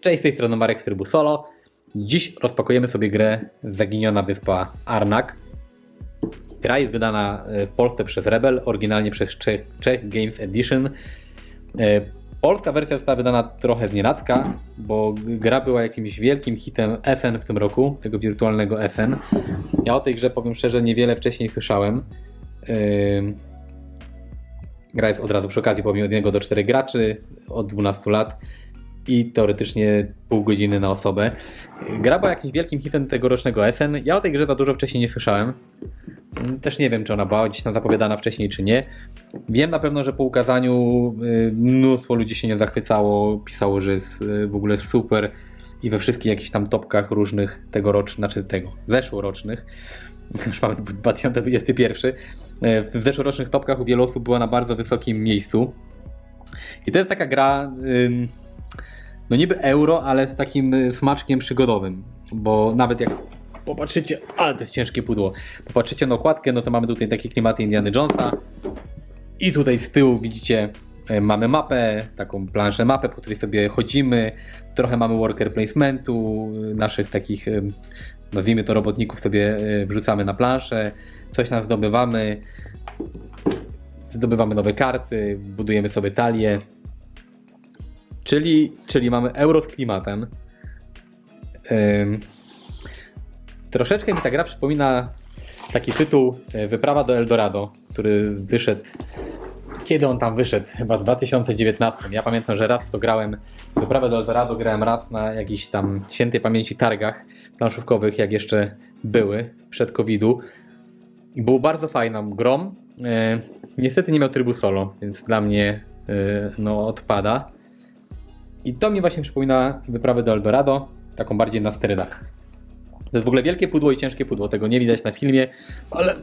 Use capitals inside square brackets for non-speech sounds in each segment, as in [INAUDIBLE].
Cześć, z tej strony Marek z trybu solo. Dziś rozpakujemy sobie grę Zaginiona Wyspa Arnak. Gra jest wydana e, w Polsce przez Rebel, oryginalnie przez Czech, Czech Games Edition. E, Polska wersja została wydana trochę z nienacka, bo gra była jakimś wielkim hitem SN w tym roku, tego wirtualnego SN. Ja o tej grze powiem szczerze niewiele wcześniej słyszałem. Gra jest od razu przy okazji powiem od 1 do 4 graczy od 12 lat i teoretycznie pół godziny na osobę. Gra była jakimś wielkim hitem tegorocznego SN. Ja o tej grze za dużo wcześniej nie słyszałem. Mm, Też nie wiem, czy ona była gdzieś tam zapowiadana wcześniej, czy nie. Wiem na pewno, że po ukazaniu y, mnóstwo ludzi się nie zachwycało, pisało, że jest y, w ogóle super i we wszystkich jakichś tam topkach różnych tegorocznych, znaczy tego, zeszłorocznych, [LAUGHS] już mamy 2021, y, w zeszłorocznych topkach u wielu osób była na bardzo wysokim miejscu. I to jest taka gra, ym, no niby euro, ale z takim y, smaczkiem przygodowym, bo nawet jak popatrzycie, ale to jest ciężkie pudło, popatrzycie na okładkę, no to mamy tutaj takie klimaty Indiana Jonesa. I tutaj z tyłu widzicie y, mamy mapę, taką planszę mapę, po której sobie chodzimy, trochę mamy worker placementu, y, naszych takich, y, nazwijmy to robotników sobie wrzucamy na planszę, coś tam zdobywamy, zdobywamy nowe karty, budujemy sobie talię. Czyli, czyli mamy euro z klimatem. Ym, troszeczkę mi ta gra przypomina taki tytuł e, Wyprawa do Eldorado, który wyszedł. Kiedy on tam wyszedł? Chyba w 2019. Ja pamiętam, że raz to grałem Wyprawę do Eldorado, grałem raz na jakichś tam świętej pamięci targach planszówkowych, jak jeszcze były przed COVID-u. I był bardzo fajną grą. E, niestety nie miał trybu solo, więc dla mnie e, no, odpada. I to mi właśnie przypomina wyprawę do Eldorado, taką bardziej na sterydach. To jest w ogóle wielkie pudło i ciężkie pudło. Tego nie widać na filmie, ale e,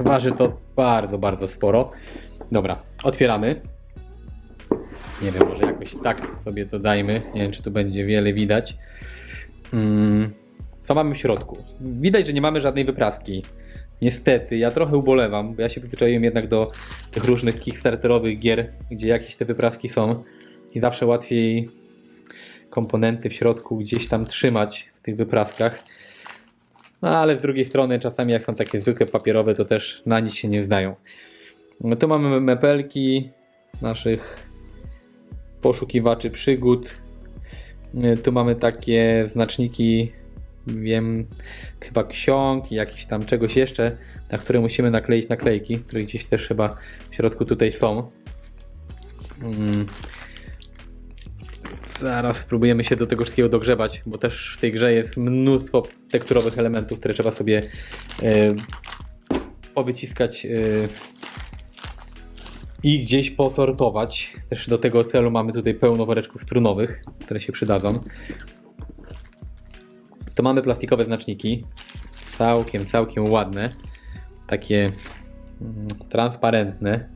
waży to bardzo, bardzo sporo. Dobra, otwieramy. Nie wiem, może jakoś tak sobie to dajmy. Nie wiem, czy tu będzie wiele widać. Mm, co mamy w środku? Widać, że nie mamy żadnej wypraski. Niestety, ja trochę ubolewam, bo ja się przyzwyczaiłem jednak do tych różnych kickstarterowych gier, gdzie jakieś te wypraski są i zawsze łatwiej komponenty w środku gdzieś tam trzymać w tych wypraskach. No ale z drugiej strony czasami jak są takie zwykłe papierowe, to też na nic się nie zdają. No tu mamy mepelki naszych poszukiwaczy przygód. Tu mamy takie znaczniki, wiem, chyba ksiąg i jakiś tam czegoś jeszcze, na które musimy nakleić naklejki, które gdzieś też chyba w środku tutaj są. Mm. Zaraz spróbujemy się do tego wszystkiego dogrzebać, bo też w tej grze jest mnóstwo tekturowych elementów, które trzeba sobie e, powyciskać e, i gdzieś posortować. Też do tego celu mamy tutaj pełno woreczków strunowych, które się przydadzą. To mamy plastikowe znaczniki. Całkiem, całkiem ładne. Takie mm, transparentne.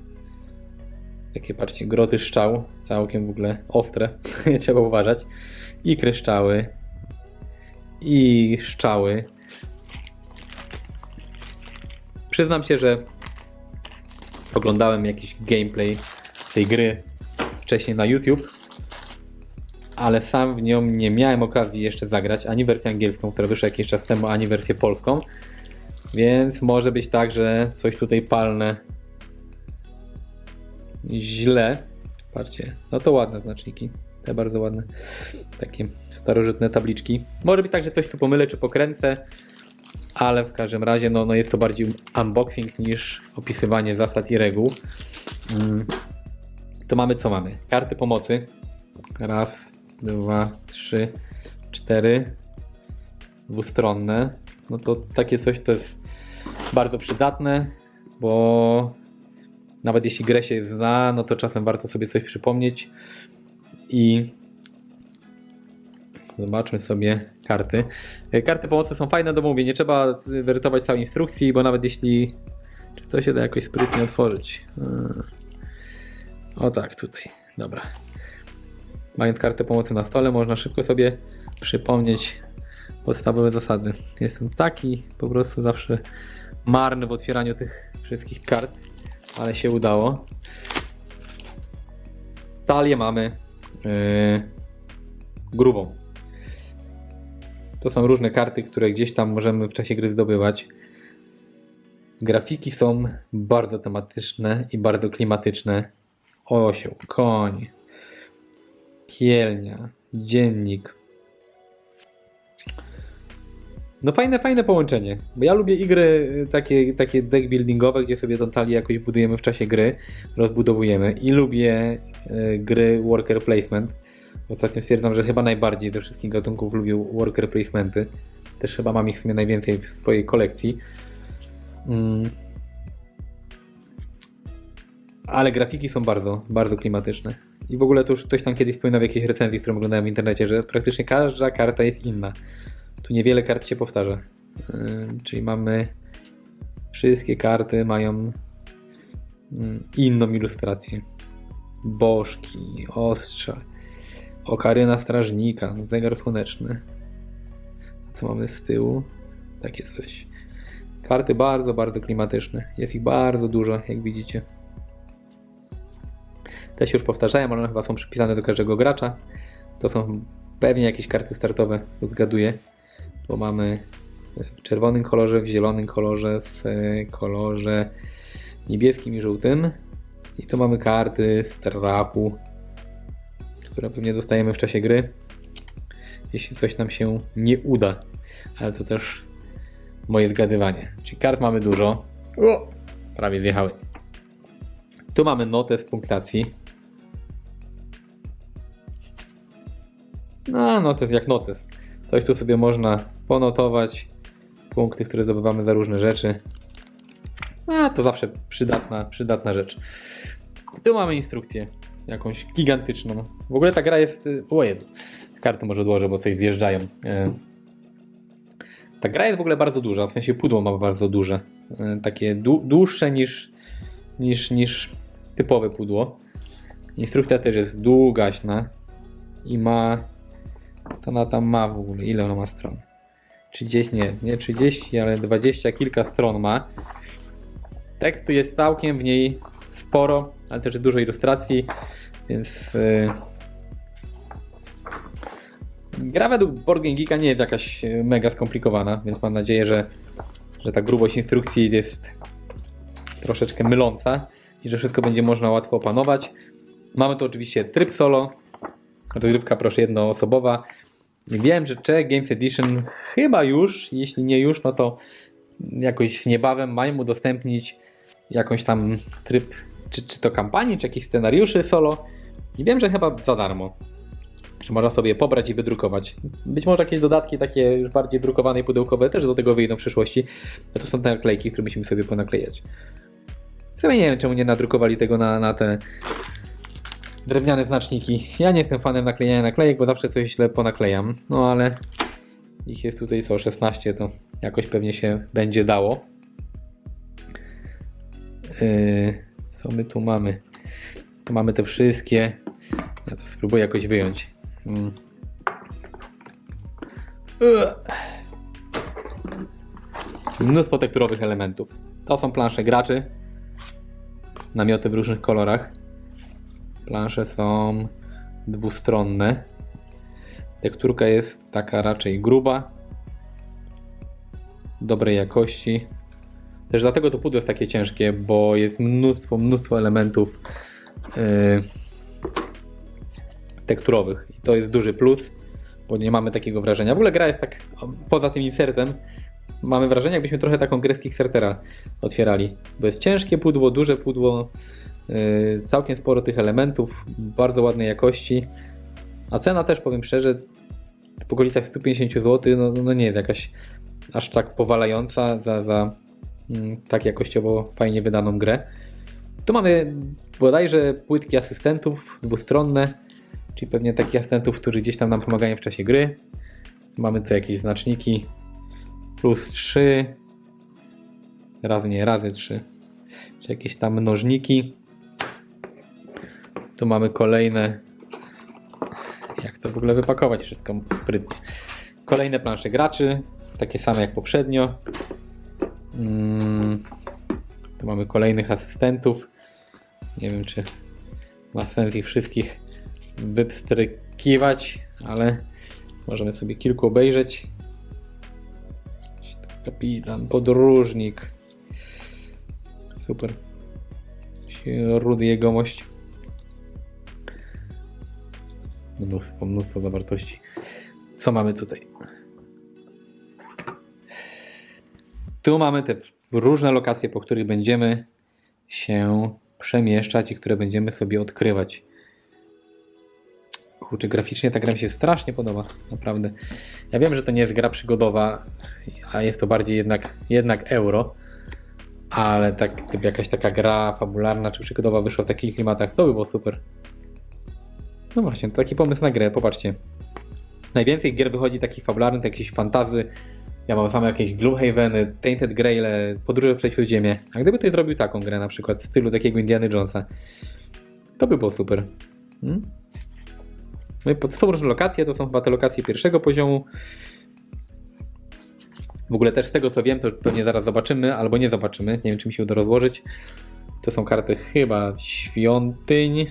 Takie patrzcie, groty szczał. Całkiem w ogóle ostre. [LAUGHS] Trzeba uważać. I kryształy. I szczały. Przyznam się, że oglądałem jakiś gameplay tej gry wcześniej na YouTube, ale sam w nią nie miałem okazji jeszcze zagrać, ani wersję angielską, która wyszła jakiś czas temu, ani wersję polską. Więc może być tak, że coś tutaj palne źle. Patrzcie, no to ładne znaczniki. Te bardzo ładne. Takie starożytne tabliczki. Może być tak, że coś tu pomylę czy pokręcę, ale w każdym razie no, no jest to bardziej unboxing niż opisywanie zasad i reguł. Mm. To mamy co mamy? Karty pomocy. Raz, dwa, trzy, cztery. Dwustronne. No to takie coś to jest bardzo przydatne, bo nawet jeśli grę się zna, no to czasem warto sobie coś przypomnieć i zobaczmy sobie karty. E, Karty pomocy są fajne do mówię, nie trzeba werytować całej instrukcji, bo nawet jeśli czy to się da jakoś sprytnie otworzyć. Yy. O tak, tutaj. Dobra. Mając kartę pomocy na stole, można szybko sobie przypomnieć podstawowe zasady. Jestem taki po prostu zawsze marny w otwieraniu tych wszystkich kart, ale się udało. Talię mamy. Yy, grubą. To są różne karty, które gdzieś tam możemy w czasie gry zdobywać. Grafiki są bardzo tematyczne i bardzo klimatyczne. Osioł, koń, kielnia, dziennik. No fajne, fajne połączenie. Bo ja lubię igry y, takie, takie deck buildingowe, gdzie sobie tą talię jakoś budujemy w czasie gry, rozbudowujemy. I lubię y, gry worker placement. Ostatnio stwierdzam, że chyba najbardziej ze wszystkich gatunków lubię worker placementy. Też chyba mam ich w sumie najwięcej w swojej kolekcji. Mm. Ale grafiki są bardzo, bardzo klimatyczne. I w ogóle to już ktoś tam kiedyś wspominał w jakiejś recenzji, którą oglądałem w internecie, że praktycznie każda karta jest inna. Tu niewiele kart się powtarza. Yy, czyli mamy wszystkie karty mają mm, inną ilustrację. Bożki, ostrza, okaryna strażnika, zegar słoneczny. Co mamy z tyłu? Takie coś. Karty bardzo, bardzo klimatyczne. Jest ich bardzo dużo, jak widzicie. Te się już powtarzają, one chyba są przypisane do każdego gracza. To są pewnie jakieś karty startowe, zgaduję. Bo mamy w czerwonym kolorze, w zielonym kolorze, w kolorze niebieskim i żółtym. I tu mamy karty strachu, które pewnie dostajemy w czasie gry. Jeśli coś nam się nie uda. Ale to też moje zgadywanie. Czyli kart mamy dużo. O, prawie zjechały. Tu mamy notę z punktacji. No, notes jak notes. Coś tu sobie można ponotować. Punkty, które zdobywamy za różne rzeczy. A, to zawsze przydatna, przydatna rzecz. Tu mamy instrukcję. Jakąś gigantyczną. W ogóle ta gra jest... O Jezu. Karty może odłożę, bo coś zjeżdżają. E, Ta gra jest w ogóle bardzo duża. W sensie pudło ma bardzo duże. E, Takie dłu- dłuższe niż, niż, niż typowe pudło. Instrukcja też jest długaśna. I ma... Co ona tam ma w ogóle? Ile ona ma stron? 30, nie, nie 30, ale 20 kilka stron ma. Tekstu jest całkiem w niej sporo, ale też dużo ilustracji, więc yy... gra według Game Geeka nie jest jakaś yy, mega skomplikowana, więc mam nadzieję, że, że ta grubość instrukcji jest troszeczkę myląca i że wszystko będzie można łatwo opanować. Mamy tu oczywiście tryb solo, rozgrywka proszę jednoosobowa. Wiem, że Czech Games Edition chyba już, jeśli nie już, no to jakoś niebawem mają udostępnić jakąś tam tryb, czy, czy to kampanii, czy jakichś scenariuszy solo. I wiem, że chyba za darmo. Że można sobie pobrać i wydrukować. Być może jakieś dodatki takie już bardziej drukowane i pudełkowe też do tego wyjdą w przyszłości. No to są te naklejki, które musimy sobie ponaklejać. W sumie nie wiem, czemu nie nadrukowali tego na, na te drewniane znaczniki. Ja nie jestem fanem naklejania naklejek, bo zawsze coś źle ponaklejam. No ale ich jest tutaj co 16, to jakoś pewnie się będzie dało. Yy, co my tu mamy? Tu mamy te wszystkie. Ja to spróbuję jakoś wyjąć. Mm. Ugh. Mnóstwo tekturowych elementów. To są plansze graczy. Namioty w różnych kolorach. Plansze są dwustronne. Tekturka jest taka raczej gruba. Dobrej jakości. Też dlatego to pudło jest takie ciężkie, bo jest mnóstwo, mnóstwo elementów yy, tekturowych. I to jest duży plus, bo nie mamy takiego wrażenia. W ogóle gra jest tak, poza tym insertem, mamy wrażenie, jakbyśmy trochę taką grę z Kickstartera otwierali. Bo jest ciężkie pudło, duże pudło, całkiem sporo tych elementów, bardzo ładnej jakości. A cena też, powiem szczerze, w okolicach 150 zł, no, no nie jest jakaś aż tak powalająca za, za mm, tak jakościowo fajnie wydaną grę. Tu mamy bodajże płytki asystentów dwustronne, czyli pewnie takich asystentów, którzy gdzieś tam nam pomagają w czasie gry. Mamy tu jakieś znaczniki plus 3 razy nie, razy 3 czy jakieś tam mnożniki. Tu mamy kolejne jak to w ogóle wypakować wszystko sprytnie. Kolejne plansze graczy, takie same jak poprzednio. Mm, tu mamy kolejnych asystentów. Nie wiem, czy ma sens ich wszystkich wypstrykiwać ale możemy sobie kilku obejrzeć. Kapitan, podróżnik. Super. Rudy jegomość. Mnóstwo, mnóstwo zawartości. Co mamy tutaj? Tu mamy te różne lokacje, po których będziemy się przemieszczać i które będziemy sobie odkrywać. Kurczę, graficznie ta gra mi się strasznie podoba, naprawdę. Ja wiem, że to nie jest gra przygodowa, a jest to bardziej jednak, jednak euro, ale tak, gdyby jakaś taka gra fabularna czy przygodowa wyszła w takich klimatach, to by było super. No właśnie, to taki pomysł na grę, popatrzcie. Najwięcej gier wychodzi takich fabularnych, to jakieś fantazy. Ja mam same jakieś Gloomhaveny, Tainted Grayle, Podróże przez Śródziemie. A gdyby ktoś zrobił taką grę na przykład w stylu takiego Indiana Jonesa, to by było super. Hmm? No i są różne lokacje, to są chyba te lokacje pierwszego poziomu. W ogóle też z tego co wiem, to pewnie zaraz zobaczymy, albo nie zobaczymy. Nie wiem, czy mi się uda rozłożyć. To są karty chyba świątyń.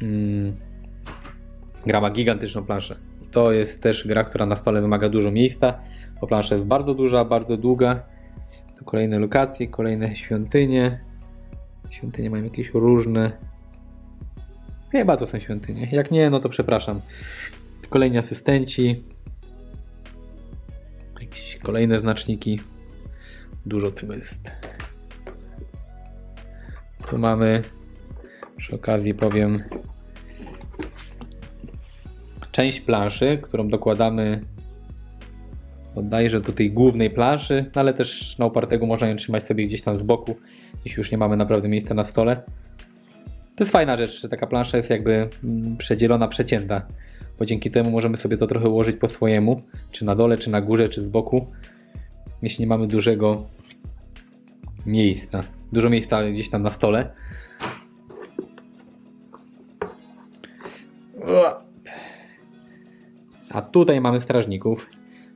Hmm. Gra ma gigantyczną planszę. To jest też gra, która na stole wymaga dużo miejsca, bo plansza jest bardzo duża, bardzo długa. To kolejne lokacje, kolejne świątynie. Świątynie mają jakieś różne. Chyba to są świątynie. Jak nie, no to przepraszam. Kolejni asystenci. Jakieś kolejne znaczniki. Dużo tego jest. Tu mamy przy okazji powiem część planszy, którą dokładamy bodajże do tej głównej planszy, no ale też na upartego można ją trzymać sobie gdzieś tam z boku, jeśli już nie mamy naprawdę miejsca na stole. To jest fajna rzecz, że taka plansza jest jakby mm, przedzielona, przecięta, bo dzięki temu możemy sobie to trochę ułożyć po swojemu, czy na dole, czy na górze, czy z boku, jeśli nie mamy dużego miejsca. Dużo miejsca gdzieś tam na stole. A tutaj mamy strażników,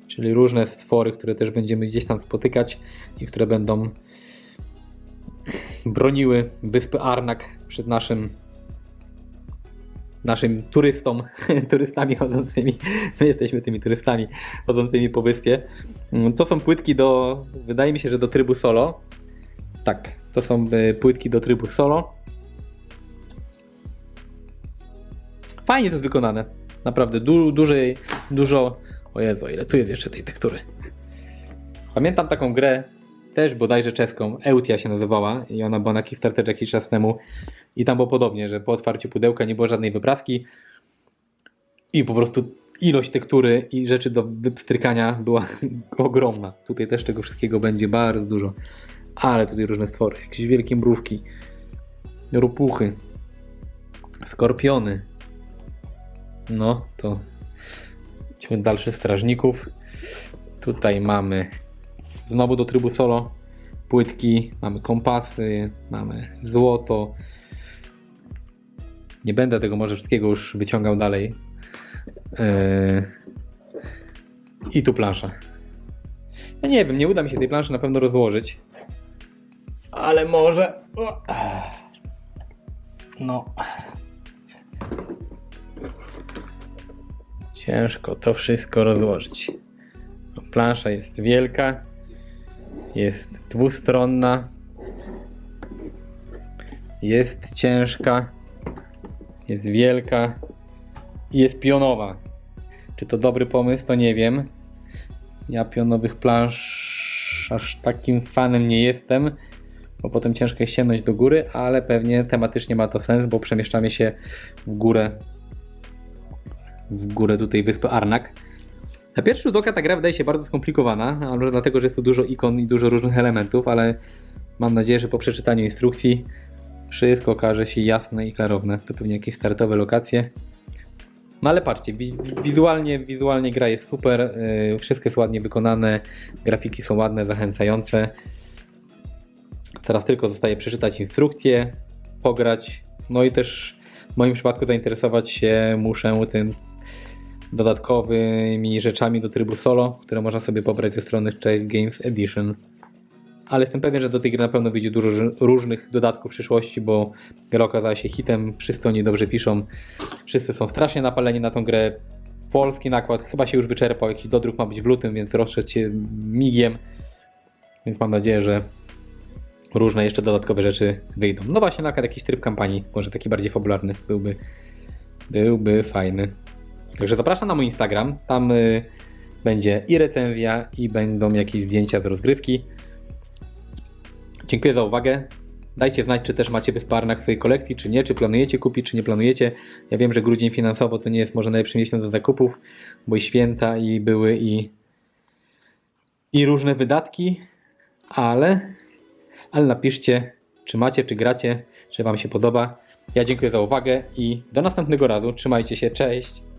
czyli różne stwory, które też będziemy gdzieś tam spotykać i które będą broniły wyspy Arnak przed naszym naszym turystom, [LAUGHS] turystami chodzącymi, my jesteśmy tymi turystami chodzącymi po wyspie. To są płytki do, wydaje mi się, że do trybu solo. Tak, to są y, płytki do trybu solo. Fajnie to jest wykonane. Naprawdę du dużej, dużo. O Jezu, ile tu jest jeszcze tej tektury. Pamiętam taką grę, też bodajże czeską, Eutia się nazywała i ona była na Kickstarterze jakiś czas temu i tam było podobnie, że po otwarciu pudełka nie było żadnej wypraski i po prostu ilość tektury i rzeczy do wypstrykania była [LAUGHS] ogromna. Tutaj też tego wszystkiego będzie bardzo dużo. Ale tutaj różne stwory, jakieś wielkie mrówki, rupuchy, skorpiony, no to idźmy dalszych strażników. Tutaj mamy znowu do trybu solo płytki, mamy kompasy, mamy złoto. Nie będę tego może wszystkiego już wyciągał dalej. Yy... I tu plansza. Ja nie wiem, nie uda mi się tej planszy na pewno rozłożyć. Ale może. No. Ciężko to wszystko rozłożyć. Plansza jest wielka, jest dwustronna, jest ciężka, jest wielka i jest pionowa. Czy to dobry pomysł, to nie wiem. Ja pionowych plansz aż takim fanem nie jestem, bo potem ciężko jest sięgnąć do góry, ale pewnie tematycznie ma to sens, bo przemieszczamy się w górę w górę tutaj wyspy Arnak. Na pierwszy rzut oka ta gra wydaje się bardzo skomplikowana, a może dlatego, że jest tu dużo ikon i dużo różnych elementów, ale mam nadzieję, że po przeczytaniu instrukcji wszystko okaże się jasne i klarowne. To pewnie jakieś startowe lokacje. No ale patrzcie, wizualnie, wizualnie gra jest super, yy, wszystko jest ładnie wykonane, grafiki są ładne, zachęcające. Teraz tylko zostaje przeczytać instrukcję, pograć, no i też w moim przypadku zainteresować się muszę tym dodatkowymi rzeczami do trybu solo, które można sobie pobrać ze strony Czech Games Edition. ale jestem pewien, że do tej gry na pewno wyjdzie dużo różnych dodatków w przyszłości, bo gra okazała się hitem, wszyscy o niej dobrze piszą, wszyscy są strasznie napaleni na tą grę. Polski nakład chyba się już wyczerpał, jakiś dodruk ma być w lutym, więc rozszedł się migiem, więc mam nadzieję, że różne jeszcze dodatkowe rzeczy wyjdą. No właśnie, na jakiś tryb kampanii, może taki bardziej fabularny, byłby, byłby fajny. Także zapraszam na mój Instagram, tam y, będzie i recenzja, i będą jakieś zdjęcia z rozgrywki. Dziękuję za uwagę. Dajcie znać, czy też macie Wysparnak w swojej kolekcji, czy nie, czy planujecie kupić, czy nie planujecie. Ja wiem, że grudzień finansowo to nie jest może najlepszy miesiąc do zakupów, bo i święta, i były, i, i różne wydatki, ale, ale napiszcie, czy macie, czy gracie, czy Wam się podoba. Ja dziękuję za uwagę i do następnego razu. Trzymajcie się, cześć!